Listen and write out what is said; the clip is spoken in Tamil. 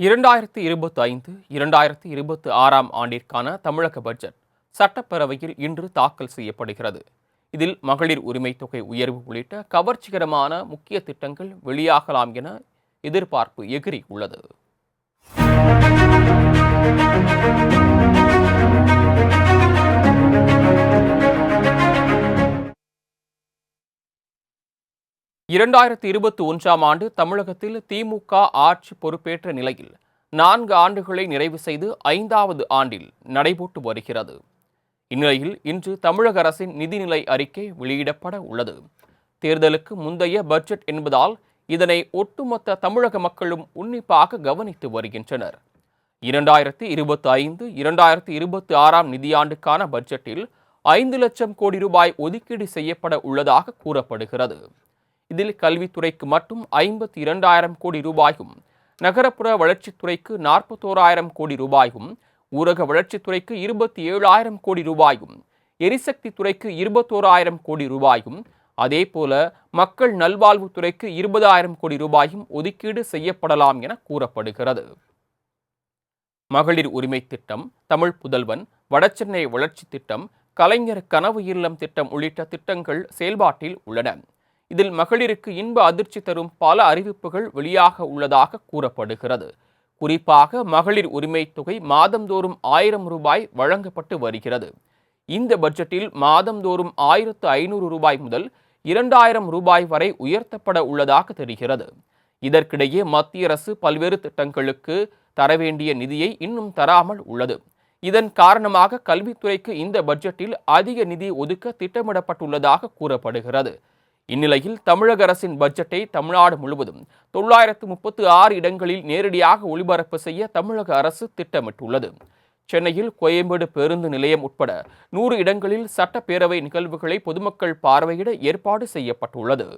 இரண்டாயிரத்தி இருபத்தி ஐந்து இரண்டாயிரத்தி இருபத்தி ஆறாம் ஆண்டிற்கான தமிழக பட்ஜெட் சட்டப்பேரவையில் இன்று தாக்கல் செய்யப்படுகிறது. இதில் மகளிர் உரிமைத் தொகை உயர்வு உள்ளிட்ட கவர்ச்சிகரமான முக்கிய திட்டங்கள் வெளியாகலாம் என எதிர்பார்ப்பு எகிரி உள்ளது இரண்டாயிரத்தி இருபத்தி ஒன்றாம் ஆண்டு தமிழகத்தில் திமுக ஆட்சி பொறுப்பேற்ற நிலையில் நான்கு ஆண்டுகளை நிறைவு செய்து ஐந்தாவது ஆண்டில் நடைபெற்று வருகிறது. இந்நிலையில் இன்று தமிழக அரசின் நிதிநிலை அறிக்கை வெளியிடப்பட உள்ளது. தேர்தலுக்கு முந்தைய பட்ஜெட் என்பதால் இதனை ஒட்டுமொத்த தமிழக மக்களும் உன்னிப்பாக கவனித்து வருகின்றனர். இரண்டாயிரத்தி இருபத்தி ஐந்து இரண்டாயிரத்தி இருபத்தி ஆறாம் நிதியாண்டுக்கான பட்ஜெட்டில் ஐந்து லட்சம் கோடி ரூபாய் ஒதுக்கீடு செய்யப்பட உள்ளதாக கூறப்படுகிறது. இதில் கல்வித்துறைக்கு மட்டும் ஐம்பத்தி இரண்டாயிரம் கோடி ரூபாயும் நகரப்புற வளர்ச்சித்துறைக்கு நாற்பத்தோராயிரம் கோடி ரூபாயும் ஊரக வளர்ச்சித்துறைக்கு இருபத்தி ஏழாயிரம் கோடி ரூபாயும் எரிசக்தி துறைக்கு இருபத்தோராயிரம் கோடி ரூபாயும் அதேபோல மக்கள் நல்வாழ்வுத்துறைக்கு இருபதாயிரம் கோடி ரூபாயும் ஒதுக்கீடு செய்யப்படலாம் என கூறப்படுகிறது. மகளிர் உரிமை திட்டம் தமிழ் புதல்வன் வடசென்னை வளர்ச்சி திட்டம் கலைஞர் கனவு இல்லம் திட்டம் உள்ளிட்ட திட்டங்கள் செயல்பாட்டில் உள்ளன. இதில் மகளிருக்கு இன்ப அதிர்ச்சி தரும் பல அறிவிப்புகள் வெளியாக உள்ளதாக கூறப்படுகிறது. குறிப்பாக மகளிர் உரிமை தொகை மாதந்தோறும் ஆயிரம் ரூபாய் வழங்கப்பட்டு வருகிறது. இந்த பட்ஜெட்டில் மாதந்தோறும் ஆயிரத்து ஐநூறு ரூபாய் முதல் இரண்டாயிரம் ரூபாய் வரை உயர்த்தப்பட உள்ளதாக தெரிகிறது. இதற்கிடையே மத்திய அரசு பல்வேறு திட்டங்களுக்கு தர வேண்டிய நிதியை இன்னும் தராமல் உள்ளது. இதன் காரணமாக கல்வித்துறைக்கு இந்த பட்ஜெட்டில் அதிக நிதி ஒதுக்க திட்டமிடப்பட்டுள்ளதாக கூறப்படுகிறது. இந்நிலையில் தமிழக அரசின் பட்ஜெட்டை தமிழ்நாடு முழுவதும் தொள்ளாயிரத்து முப்பத்து ஆறு இடங்களில் நேரடியாக ஒளிபரப்பு செய்ய தமிழக அரசு திட்டமிட்டுள்ளது. சென்னையில் கோயம்பேடு பேருந்து நிலையம் உட்பட நூறு இடங்களில் சட்டப்பேரவை நிகழ்வுகளை பொதுமக்கள் பார்வையிட ஏற்பாடு செய்யப்பட்டுள்ளது.